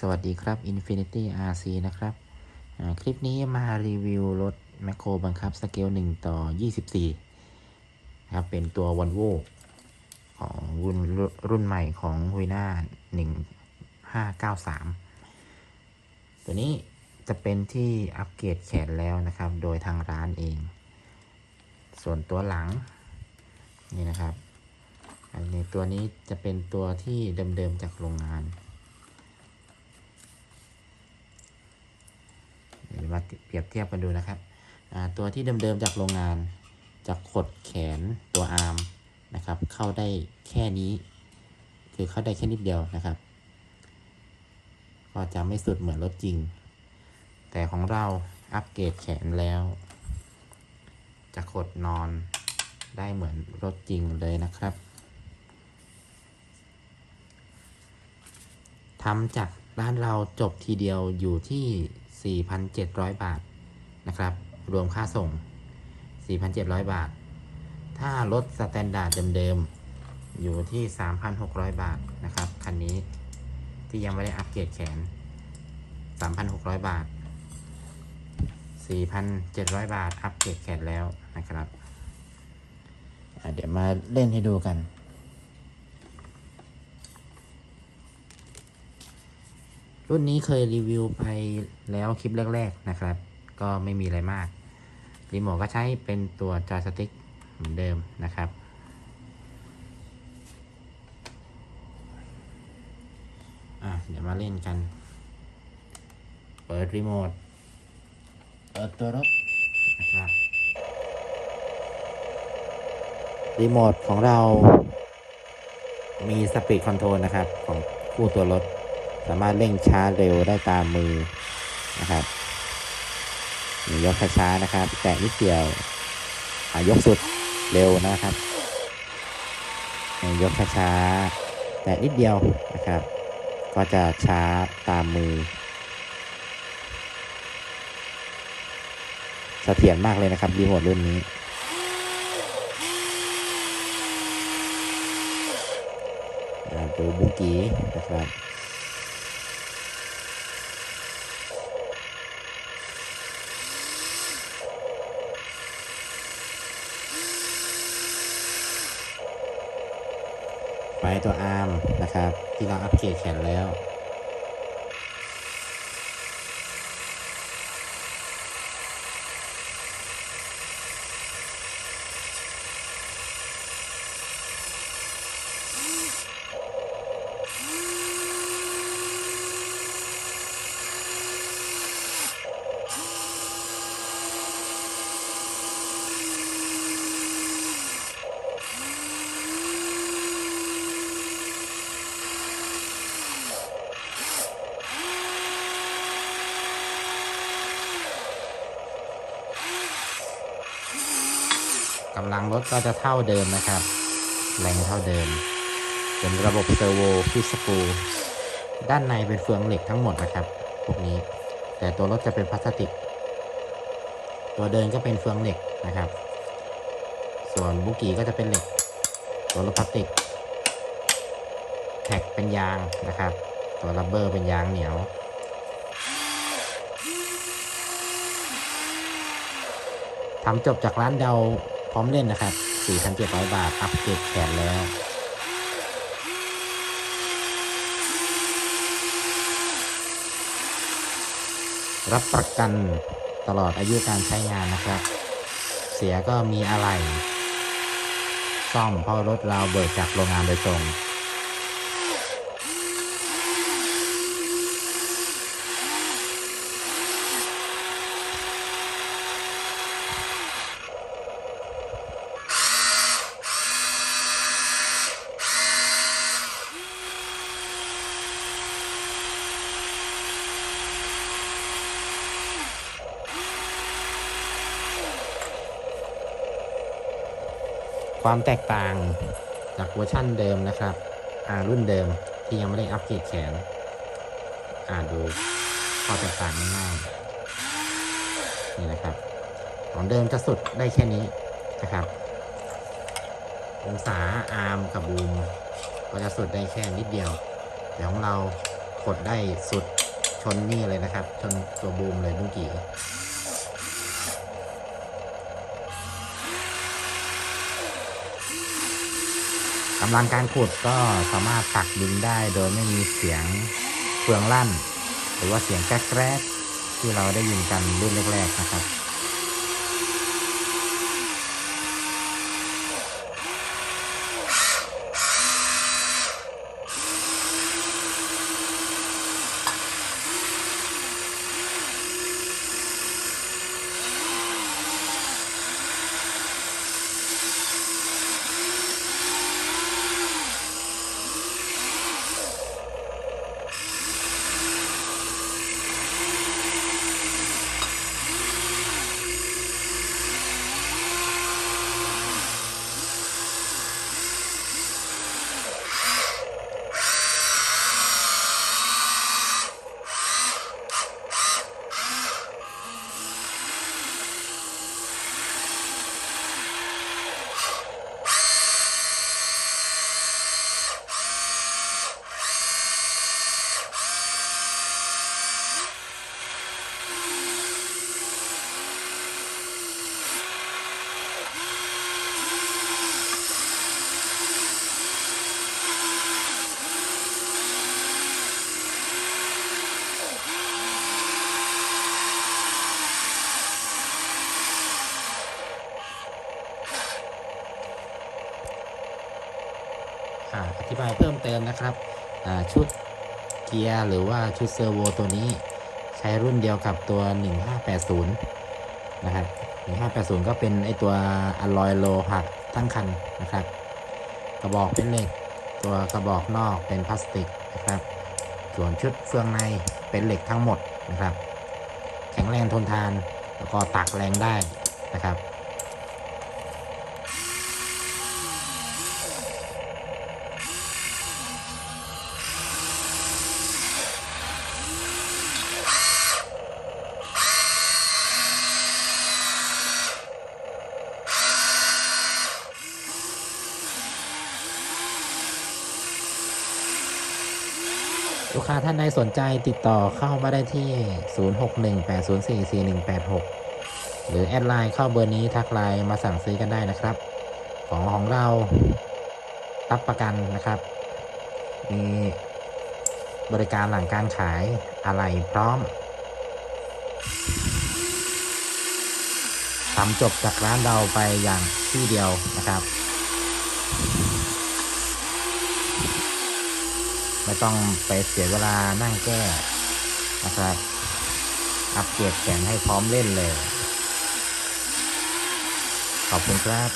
สวัสดีครับ Infinity RC นะครับ คลิปนี้มารีวิวรถแมคโครบังคับสเกล 1 ต่อ 24นะครับ เป็นตัว v o l v o ของรุ่นรุ่นใหม่ของ h u i n a 1593 ตัวนี้จะเป็นที่อัปเกรดแขนแล้วนะครับ โดยทางร้านเอง ส่วนตัวหลัง นี่นะครับอันนี้ตัวนี้จะเป็นตัวที่เดิมๆจากโรงงาน เดี๋ยว มาเปรียบเทียบกันดูนะครับ ตัวที่เดิมๆจากโรงงานจะขดแขนตัวอาร์มนะครับ เข้าได้แค่นี้ คือเข้าได้แค่นิดเดียวนะครับ ก็จะไม่สุดเหมือนรถจริง แต่ของเราอัปเกรดแขนแล้ว จะขดนอนได้เหมือนรถจริงเลยนะครับทำจากร้านเราจบทีเดียวอยู่ที่ 4,700 บาทนะครับ รวมค่าส่ง 4,700 บาท ถ้ารถสแตนดาร์ดเดิมๆ อยู่ที่ 3,600 บาทนะครับ คันนี้ที่ยังไม่ได้อัปเกรดแขน 3,600 บาท 4,700 บาท อัปเกรดแขนแล้วนะครับ เดี๋ยวมาเล่นให้ดูกัน รุ่นนี้เคยรีวิวไปแล้วคลิปแรกๆนะครับ ก็ไม่มีอะไรมาก รีโมทก็ใช้เป็นตัวจอยสติ๊กเหมือนเดิมนะครับ อะ เดี๋ยวมาเล่นกัน เปิดรีโมท เปิดตัวรถนะครับ รีโมทของเรามีสปีดคอนโทรลนะครับ ของคู่ตัวรถ สามารถเร่งช้าเร็วได้ตามมือนะครับยกช้าๆนะครับ แตะนิดเดียวยกสุดเร็วนะครับ ยกช้าๆแตะนิดเดียวนะครับ ก็จะช้าตามมือเสถียรมากเลยนะครับรีโมทรุ่นนี้อ่าดูบุกีนะครับ ไปตัวอาร์มนะครับ ที่เราอัปเกรดแขนแล้ว กำลังรถก็จะเท่าเดิมนะครับ แรงเท่าเดิม เป็นระบบเซอร์โวฟิสกูด้านในเป็นเฟืองเหล็กทั้งหมดนะครับพวกนี้ แต่ตัวรถจะเป็นพลาสติก ตัวเดินก็เป็นเฟืองเหล็กนะครับ ส่วนบุกี้ก็จะเป็นเหล็ก ตัวรถพลาสติก แท็กเป็นยางนะครับ ตัวรับเบอร์เป็นยางเหนียวทำจบจากร้านเดา ร้อมเล่นนะครับ 4,700 บาท อัปเกรดแขนแล้วรับประกันตลอดอายุการใช้งานนะครับ เสียก็มีอะไร ซ่อมเพราะรถเราเบิกจากโรงงานโดยตรง ความแตกต่างจากเวอร์ชั่นเดิมนะครับอารุ่นเดิมที่ยังไม่ได้อัปเกรดแขน อ่าดูข้อแตกต่างง่ายนี่นะครับ ของเดิมจะสุดได้แค่นี้นะครับ องศาอาร์มกับบูมก็จะสุดได้แค่นิดเดียว แต่ของเรากดได้สุดชนนี่เลยนะครับ ชนตัวบูมเลยบุ้งกี่ำลังการขุดก็สามารถตักดินได้โดยไม่มีเสียงเฟืองลั่น หรือว่าเสียงแกรกที่เราได้ยินกันรุ่นแรกๆนะครับ อ่าอธิบายเพิ่มเติมนะครับชุดเกียร์หรือว่าชุดเซอร์โวตัวนี้ใช้รุ่นเดียวกับตัว 1580 นะครับ 1580 ก็เป็นไอตัวอลลอยโลหักทั้งคันนะครับ กระบอกเป็นเหล็ก ตัวกระบอกนอกเป็นพลาสติกนะครับ ส่วนชุดเฟืองในเป็นเหล็กทั้งหมดนะครับ แข็งแรงทนทาน แล้วก็ตักแรงได้นะครับ ลูกค้าท่านใดสนใจติดต่อเข้ามาได้ที่ 0618044186 หรือแอดไลน์เข้าเบอร์นี้ทักไลน์มาสั่งซื้อกันได้นะครับ ของของเรารับประกันนะครับ มีบริการหลังการขายอะไรพร้อมทำจบจากร้านเราไปอย่างที่เดียวนะครับ ไม่ ต้องไปเสียเวลานั่งแก้นะครับ อัปเกรดแขนให้พร้อมเล่นเลย ขอบคุณครับ